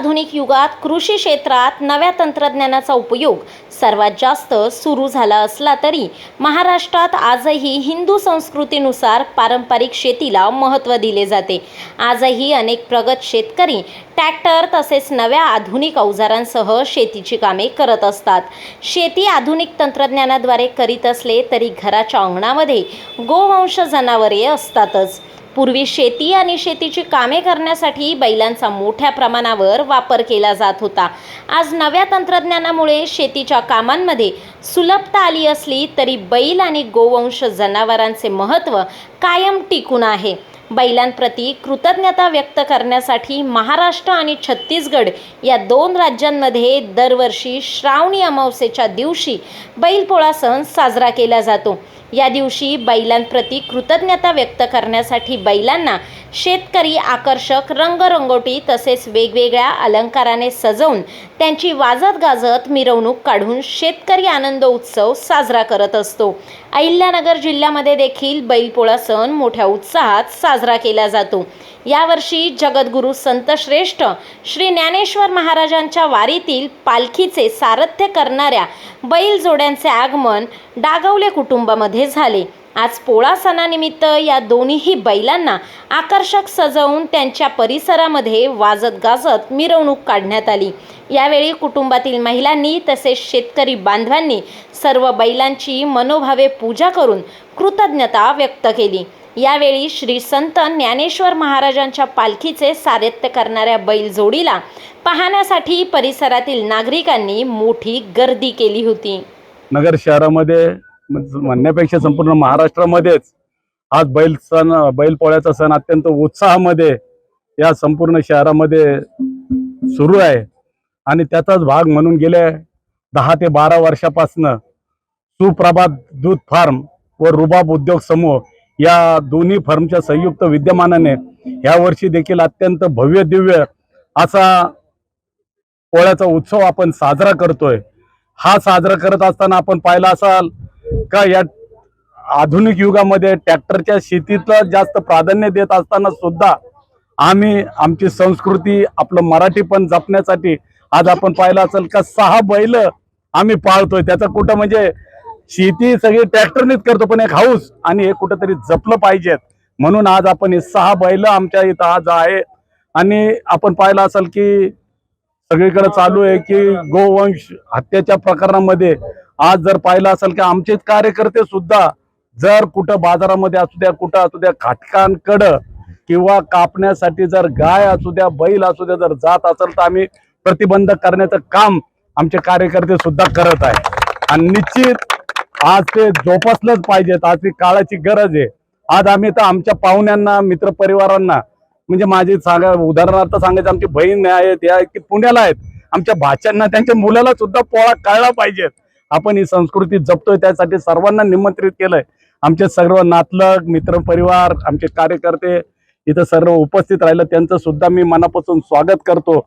आधुनिक युगात कृषी क्षेत्रात नव्या तंत्रज्ञानाचा उपयोग सर्वात जास्त सुरू झाला असला तरी महाराष्ट्रात आजही हिंदू संस्कृतीनुसार पारंपरिक शेतीला महत्त्व दिले जाते. आजही अनेक प्रगत शेतकरी ट्रॅक्टर तसेच नव्या आधुनिक अवजारांसह शेतीची कामे करत असतात. शेती आधुनिक तंत्रज्ञानाद्वारे करीत असले तरी घराच्या अंगणामध्ये गोवंश जनावरे असतातच. पूर्वी शेती आणि शेतीची कामे करण्यासाठी बैलांचा मोठ्या प्रमाणावर वापर केला जात होता. आज नव्या तंत्रज्ञानामुळे शेतीच्या कामांमध्ये सुलभता आली असली तरी बैल आणि गोवंश जनावरांचे महत्त्व कायम टिकून आहे. बैलांप्रती कृतज्ञता व्यक्त करण्यासाठी महाराष्ट्र आणि छत्तीसगड या दोन राज्यांमध्ये दरवर्षी श्रावणी अमावस्येच्या दिवशी बैलपोळा सण साजरा केला जातो. या दिवशी बैलांप्रती कृतज्ञता व्यक्त करण्यासाठी बैलांना शेतकरी आकर्षक रंगरंगोटी तसेच वेगवेगळ्या अलंकाराने सजवून त्यांची वाजत गाजत मिरवणूक काढून शेतकरी आनंद उत्सव साजरा करत असतो. अहिल्यानगर जिल्ह्यामध्ये देखील बैलपोळा सण मोठ्या उत्साहात साजरा केला जातो. यावर्षी जगद्गुरू संतश्रेष्ठ श्री ज्ञानेश्वर महाराजांच्या वारीतील पालखीचे सारथ्य करणाऱ्या बैल जोड्यांचे आगमन डागवले कुटुंबामध्ये झाले. आज पोळा सणानिमित्त या दोन्हीही बैलांना आकर्षक सजवून त्यांच्या परिसरामध्ये वाजत गाजत मिरवणूक काढण्यात आली. यावेळी कुटुंबातील महिलांनी तसेच शेतकरी बांधवांनी सर्व बैलांची मनोभावे पूजा करून कृतज्ञता व्यक्त केली. यावेळी श्री संत ज्ञानेश्वर महाराजांच्या पालखीचे सारथ्य करणाऱ्या बैल जोडीला पाहण्यासाठी परिसरातील नागरिकांनी मोठी गर्दी केली होती. नगर शहरामध्ये म्हणजे म्हणण्यापेक्षा संपूर्ण महाराष्ट्रामध्येच आज बैल सण बैलपोळ्याचा सण अत्यंत उत्साहामध्ये या संपूर्ण शहरामध्ये सुरू आहे. आणि त्याचाच भाग म्हणून गेल्या दहा ते बारा वर्षापासनं सुप्रभात दूध फार्म व रुबाब उद्योग समूह या दोन्ही फर्मच्या संयुक्त विद्यमानाने यावर्षी देखील अत्यंत भव्य दिव्य असा पोळ्याचा उत्सव आपण साजरा करतोय. हा साजरा करत असताना आपण पाहिला असाल का या आधुनिक युगामध्ये ट्रॅक्टरच्या शेतीतलं जास्त प्राधान्य देत असताना सुद्धा आम्ही आमची संस्कृती आपलं मराठी पण जपण्यासाठी आज आपण पाहिलं असेल का सहा बैल आम्ही पाळतोय. त्याचं कुठं म्हणजे शेती सगळी ट्रॅक्टरनेच करतो पण एक हाऊस आणि हे कुठंतरी जपलं पाहिजेत. म्हणून आज आपण हे सहा बैल आमच्या इथं आज आहे. आणि आपण पाहिलं असेल की सगळीकडे चालू आहे की गोवंश हत्याच्या प्रकरणामध्ये आज जर पाहिलं असेल की आमचेच कार्यकर्ते सुद्धा जर कुठं बाजारामध्ये असू द्या कुठं असू द्या खाटकांकडं किंवा कापण्यासाठी जर गाय असू द्या बैल असू द्या जर जात असेल तर आम्ही प्रतिबंध करण्याचं काम आमचे कार्यकर्ते सुद्धा करत आहे आणि निश्चित आज ते जोपासलंच पाहिजेत आज ती काळाची गरज आहे. आज आम्ही तर आमच्या पाहुण्यांना मित्रपरिवारांना म्हणजे माझी सांगा उदाहरणार्थ सांगायचं आमची बहीण आहे त्या की पुण्याला आहेत. आमच्या भाच्यांना त्यांच्या मुलाला सुद्धा पोळा कळला पाहिजेत आपण ही संस्कृती जपतोय त्यासाठी सर्वांना निमंत्रित केलंय. आमचे सर्व नातलग मित्रपरिवार आमचे कार्यकर्ते इथं सर्व उपस्थित राहिलं त्यांचं सुद्धा मी मनापासून स्वागत करतो.